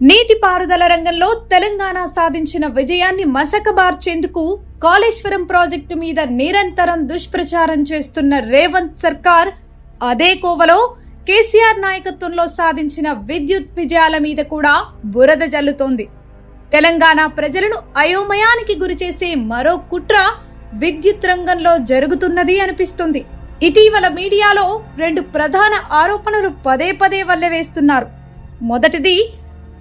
నీటిపారుదల రంగంలో తెలంగాణ సాధించిన విజయాన్ని మసకబార్చేందుకు కాళేశ్వరం ప్రాజెక్టు మీద నిరంతరం దుష్ప్రచారం చేస్తున్న రేవంత్ సర్కార్ అదే కోవలో కేసీఆర్ నాయకత్వంలో సాధించిన విద్యుత్ విజయాల మీద కూడా బురద జల్లుతోంది. తెలంగాణ ప్రజలను అయోమయానికి గురిచేసే మరో కుట్ర విద్యుత్ రంగంలో జరుగుతున్నది అనిపిస్తుంది. ఇటీవల మీడియాలో రెండు ప్రధాన ఆరోపణలు పదే పదే వల్లవేస్తున్నారు మొదటిది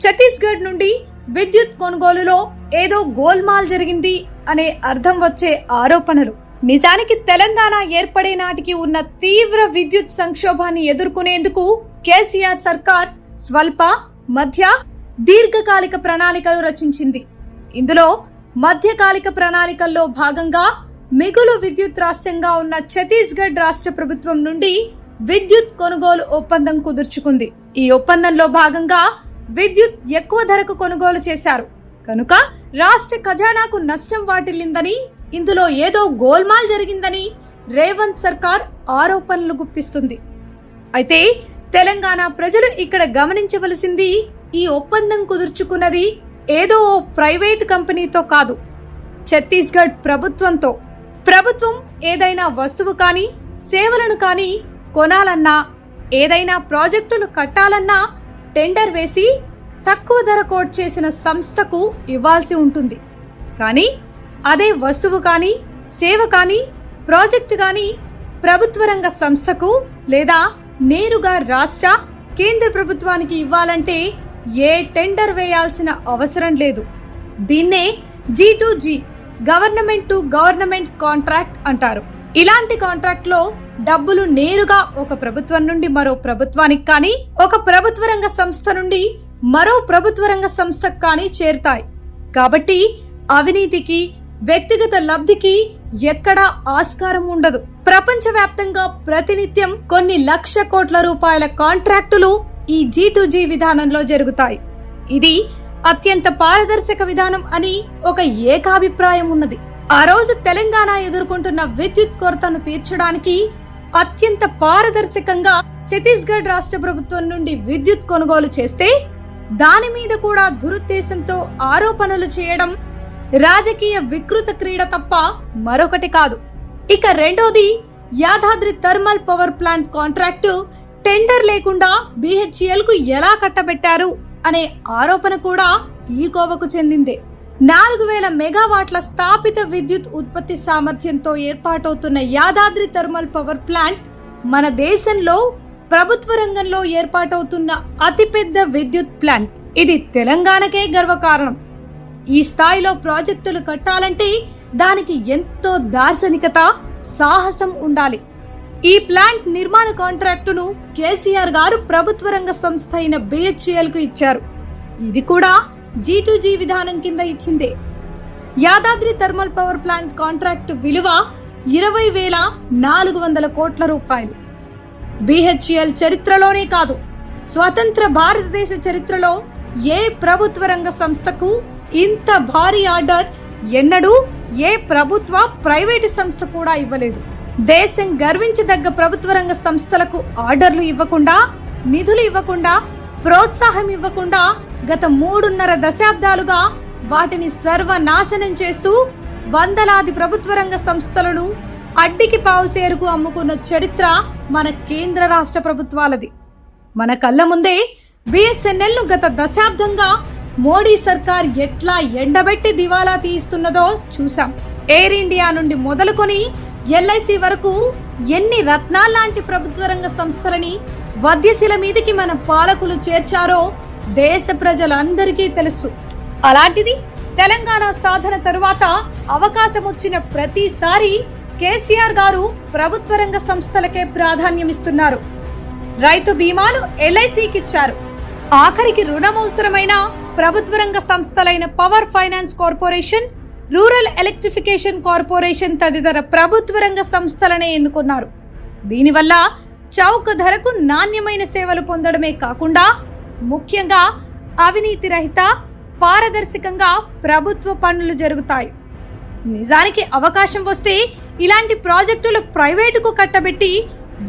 ఛత్తీస్గఢ్ నుండి విద్యుత్ కొనుగోలులో ఏదో గోల్మాల్ జరిగింది అనే అర్థం వచ్చే ఆరోపణలు. నిజానికి తెలంగాణ ఏర్పడే నాటికి ఉన్న తీవ్ర విద్యుత్ సంక్షోభాన్ని ఎదుర్కొనేందుకు కేసీఆర్ సర్కార్ స్వల్ప మధ్య దీర్ఘకాలిక ప్రణాళికలు రచించింది. ఇందులో మధ్యకాలిక ప్రణాళికల్లో భాగంగా మిగులు విద్యుత్ రాష్ట్రంగా ఉన్న ఛత్తీస్గఢ్ రాష్ట్ర ప్రభుత్వం నుండి విద్యుత్ కొనుగోలు ఒప్పందం కుదుర్చుకుంది. ఈ ఒప్పందంలో భాగంగా విద్యుత్ ఎక్కువ ధరకు కొనుగోలు చేశారు. కనుక రాష్ట్ర ఖజానాకు నష్టం వాటిల్లిందని ఇందులో ఏదో గోల్మాల్ జరిగిందని రేవంత్ సర్కార్ ఆరోపణలు గుప్పిస్తుంది. అయితే తెలంగాణ ప్రజలు ఇక్కడ గమనించవలసింది ఈ ఒప్పందం కుదుర్చుకున్నది ఏదో ఓ ప్రైవేట్ కంపెనీతో కాదు ఛత్తీస్గఢ్ ప్రభుత్వంతో. ప్రభుత్వం ఏదైనా వస్తువు కానీ సేవలను కానీ కొనాలన్నా ఏదైనా ప్రాజెక్టులు కట్టాలన్నా టెండర్ వేసి తక్కువ ధర కోట్ చేసిన సంస్థకు ఇవ్వాల్సి ఉంటుంది. కానీ అదే వస్తువు కానీ సేవ కానీ ప్రాజెక్టు కానీ ప్రభుత్వ రంగ సంస్థకు లేదా నేరుగా రాష్ట్ర కేంద్ర ప్రభుత్వానికి ఇవ్వాలంటే ఏ టెండర్ వేయాల్సిన అవసరం లేదు. దీన్నే G to G government to government contract అంటారు. ఇలాంటి కాంట్రాక్ట్లో డబ్బులు నేరుగా ఒక ప్రభుత్వం నుండి మరో ప్రభుత్వానికి కానీ ఒక ప్రభుత్వ రంగ సంస్థ నుండి మరో ప్రభుత్వ రంగ సంస్థకు కానీ చేరుతాయి. కాబట్టి అవినీతికి వ్యక్తిగత లబ్ధికి ఎక్కడా ఆస్కారం ఉండదు. ప్రపంచవ్యాప్తంగా ప్రతినిత్యం కొన్ని లక్ష కోట్ల రూపాయల కాంట్రాక్టులు ఈ జీ జీ విధానంలో జరుగుతాయి. ఇది అత్యంత పారదర్శక విధానం అని ఒక ఏకాభిప్రాయం ఉన్నది. ఆ రోజు తెలంగాణ ఎదుర్కొంటున్న విద్యుత్ కొరతను తీర్చడానికి అత్యంత పారదర్శకంగా ఛత్తీస్గఢ్ రాష్ట్ర ప్రభుత్వం నుండి విద్యుత్ కొనుగోలు చేస్తే దాని మీద కూడా దురుద్దేశంతో ఆరోపణలు చేయడం రాజకీయ వికృత క్రీడ తప్ప మరొకటి కాదు. ఇక రెండోది Yadadri thermal power plant contract tender లేకుండా బీహెచ్ఎల్కు ఎలా కట్టబెట్టారు అనే ఆరోపణ కూడా ఈ కోవకు చెందిందే. నాలుగు వేల మెగావాట్ల స్థాపిత విద్యుత్ ఉత్పత్తి సామర్థ్యంతో ఏర్పాటవుతున్న యాదాద్రి థర్మల్ పవర్ ప్లాంట్ మన దేశంలో ప్రభుత్వ రంగంలో ఏర్పాటవుతున్న అతిపెద్ద విద్యుత్ ప్లాంట్. ఇది తెలంగాణకే గర్వకారణం. ఈ స్థాయిలో ప్రాజెక్టులు కట్టాలంటే దానికి ఎంతో దార్శనికత సాహసం ఉండాలి. ఈ ప్లాంట్ నిర్మాణ కాంట్రాక్టును కేసీఆర్ గారు ప్రభుత్వ రంగ సంస్థ అయిన BHEL కు ఇచ్చారు. ఇది కూడా జీ టు జీ విధానం కింద ఇచ్చిందే. Yadadri thermal power plant contract విలువ ఇరవై వేల నాలుగు వందల కోట్ల రూపాయలు. బిహెచ్ఎల్ చరిత్రలోనే కాదు స్వతంత్ర భారతదేశ చరిత్రలో ఏ ప్రభుత్వ రంగ సంస్థకు ఇంత భారీ ఆర్డర్ ఎన్నడూ ఏ ప్రభుత్వ ప్రైవేటు సంస్థ కూడా ఇవ్వలేదు. దేశం గర్వించదగ్గ ప్రభుత్వ రంగ సంస్థలకు ఆర్డర్లు ఇవ్వకుండా నిధులు ఇవ్వకుండా ప్రోత్సాహం ఇవ్వకుండా గత మూడున్నర దశాబ్దాలుగా వాటిని సర్వనాశనం చేస్తూ వందలాది ప్రభుత్వ రంగ సంస్థలను అడ్డికి పావుసేరుకు అమ్ముకున్న చరిత్ర మన కేంద్ర రాష్ట్ర ప్రభుత్వాలది. మన కళ్ళ ముందే బిఎస్ఎన్ఎల్ను గత దశాబ్దంగా మోడీ సర్కార్ ఎట్లా ఎండబెట్టి దివాలా తీస్తున్నదో చూసాం ఎయిర్ ఇండియా నుండి మొదలుకొని ఎల్ఐసి వరకు ఎన్ని రత్నాల్లాంటి ప్రభుత్వ రంగ సంస్థలని వద్యశిల మీదకి మన పాలకులు చేర్చారో దేశ ప్రజలందరికీ తెలుసు. అలాంటిది తెలంగాణ సాధన తరువాత అవకాశం వచ్చిన ప్రతిసారి కేసీఆర్ గారు ప్రభుత్వ రంగ సంస్థలకే ప్రాధాన్యమిస్తున్నారు. రైతు బీమాను ఎల్ఐసికిచ్చారు ఆఖరికి రుణం అవసరమైన ప్రభుత్వ రంగ సంస్థలైన power finance corporation rural electrification corporation తదితర ప్రభుత్వ రంగ సంస్థలనే ఎన్నుకున్నారు. దీనివల్ల చౌక ధరకు నాణ్యమైన సేవలు పొందడమే కాకుండా ముఖ్యంగా అవినీతి రహిత పారదర్శకంగా ప్రభుత్వ పనులు జరుగుతాయి. నిజానికి అవకాశం వస్తే ఇలాంటి ప్రాజెక్టులు ప్రైవేటుకు కట్టబెట్టి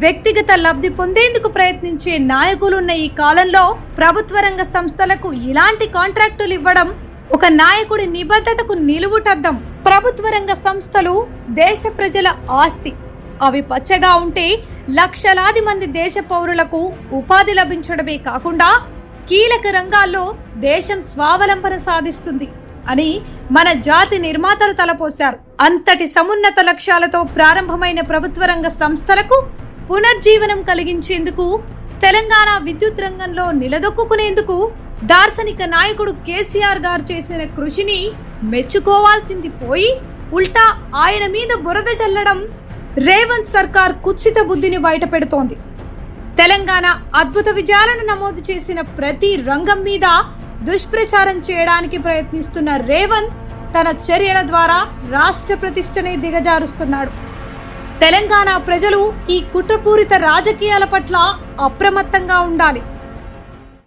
వ్యక్తిగత లబ్ధి పొందేందుకు ప్రయత్నించే నాయకులున్న ఈ కాలంలో ప్రభుత్వ రంగ సంస్థలకు ఇలాంటి కాంట్రాక్టులు ఇవ్వడం ఒక నాయకుడి నిబద్ధతకు నిలువుటద్దం. ప్రభుత్వ రంగ సంస్థలు దేశ ప్రజల ఆస్తి. అవి పచ్చగా ఉంటే లక్షలాది మంది దేశ పౌరులకు ఉపాధి లభించడమే కాకుండా కీలక రంగాల్లో దేశం స్వావలంబన సాధిస్తుంది అని మన జాతి నిర్మాతలు తలపోశారు. అంతటి సమున్నత లక్ష్యాలతో ప్రారంభమైన ప్రభుత్వ రంగ సంస్థలకు పునర్జీవనం కలిగించేందుకు తెలంగాణ విద్యుత్ రంగంలో నిలదొక్కునేందుకు దార్శనిక నాయకుడు కేసీఆర్ గారు చేసిన కృషిని మెచ్చుకోవాల్సింది పోయి ఉల్టా ఆయన మీద బురద చల్లడం రేవంత్ సర్కార్ కుత్సిత బుద్ధిని బయటపెడుతోంది. తెలంగాణ అద్భుత విజయాలను నమోదు చేసిన ప్రతి రంగం మీద దుష్ప్రచారం చేయడానికి ప్రయత్నిస్తున్న రేవంత్ తన చర్యల ద్వారా రాష్ట్ర ప్రతిష్టనే దిగజారుస్తున్నాడు. తెలంగాణ ప్రజలు ఈ కుట్రపూరిత రాజకీయాల పట్ల అప్రమత్తంగా ఉండాలి.